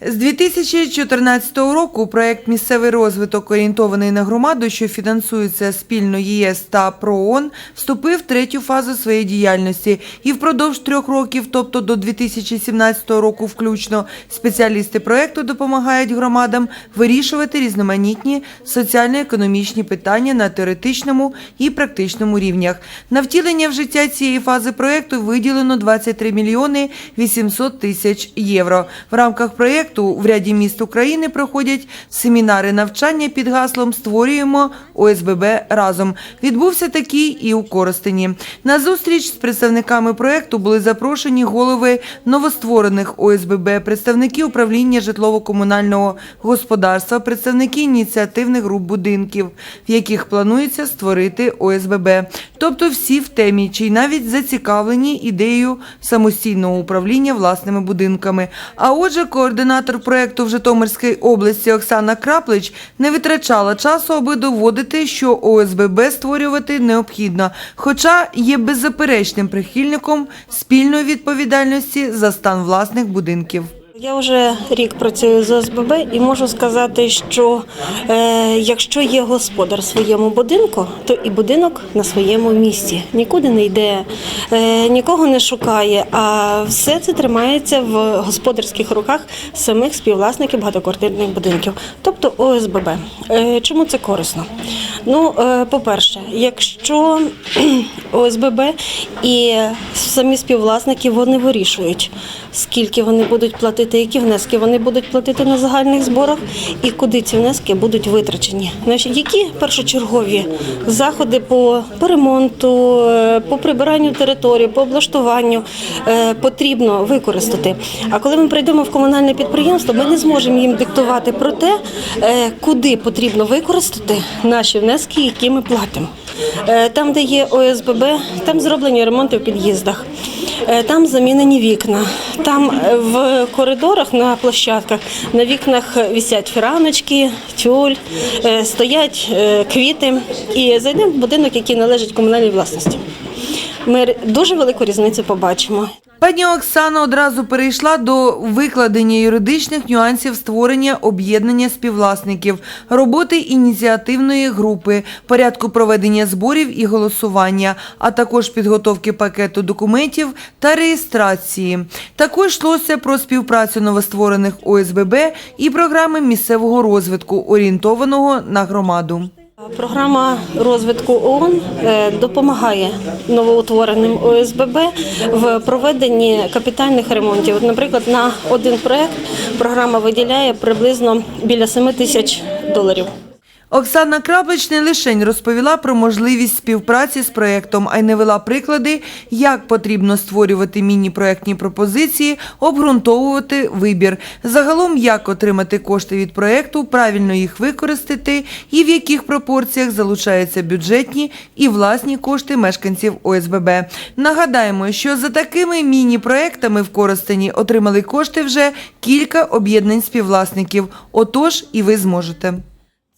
З 2014 року проект Місцевий розвиток орієнтований на громаду, що фінансується спільно ЄС та ПРООН, вступив в третю фазу своєї діяльності. І впродовж трьох років, тобто до 2017 року включно, спеціалісти проекту допомагають громадам вирішувати різноманітні соціально-економічні питання на теоретичному і практичному рівнях. На втілення в життя цієї фази проекту виділено 23 мільйони 800 тисяч євро. В рамках проекту в ряді міст України проходять семінари навчання під гаслом Створюємо ОСББ разом. Відбувся такий і у Коростені. На зустріч з представниками проекту були запрошені голови новостворених ОСББ, представники управління житлово-комунального господарства, представники ініціативних груп будинків, в яких планується створити ОСББ. Тобто всі в темі, чи й навіть зацікавлені ідеєю самостійного управління власними будинками. А отже, координатор проекту в Житомирській області Оксана Краплич не витрачала часу, аби доводити, що ОСББ створювати необхідно, хоча є беззаперечним прихильником спільної відповідальності за стан власних будинків. Я вже рік працюю з ОСББ і можу сказати, що е, якщо є господар в своєму будинку, то і будинок на своєму місці. Нікуди не йде, е, нікого не шукає, а все це тримається в господарських руках самих співвласників багатоквартирних будинків, тобто ОСББ. Е, чому це корисно? Ну, е, по-перше, якщо ОСББ і самі співвласники вони вирішують, скільки вони будуть платити, які внески вони будуть платити на загальних зборах і куди ці внески будуть витрачені. Значить, які першочергові заходи по, ремонту, е, по прибиранню території, по облаштуванню е, потрібно використати. А коли ми прийдемо в комунальне підприємство, ми не зможемо їм диктувати про те, е, куди потрібно використати наші внески, які ми платимо. Е, Там, де є ОСББ, там зроблені ремонти в під'їздах, Е, там замінені вікна. Там е, в коридорах на площадках на вікнах вісять фіраночки, тюль, стоять квіти. І зайдемо в будинок, який належить комунальній власності. Ми дуже велику різницю побачимо. Пані Оксана одразу перейшла до викладення юридичних нюансів створення об'єднання співвласників, роботи ініціативної групи, порядку проведення зборів і голосування, а також підготовки пакету документів та реєстрації. Також йшлося про співпрацю новостворених ОСББ і програми місцевого розвитку, орієнтованого на громаду. Програма розвитку ООН е, допомагає новоутвореним ОСББ в проведенні капітальних ремонтів. Наприклад, на один проект програма виділяє приблизно біля 7 тисяч доларів. Оксана Краплич не лише розповіла про можливість співпраці з проєктом, а й навела приклади, як потрібно створювати міні-проєктні пропозиції, обґрунтовувати вибір. Загалом, як отримати кошти від проєкту, правильно їх використати і в яких пропорціях залучаються бюджетні і власні кошти мешканців ОСББ. Нагадаємо, що за такими міні-проєктами в Коростені отримали кошти вже кілька об'єднань співвласників. Отож, і ви зможете.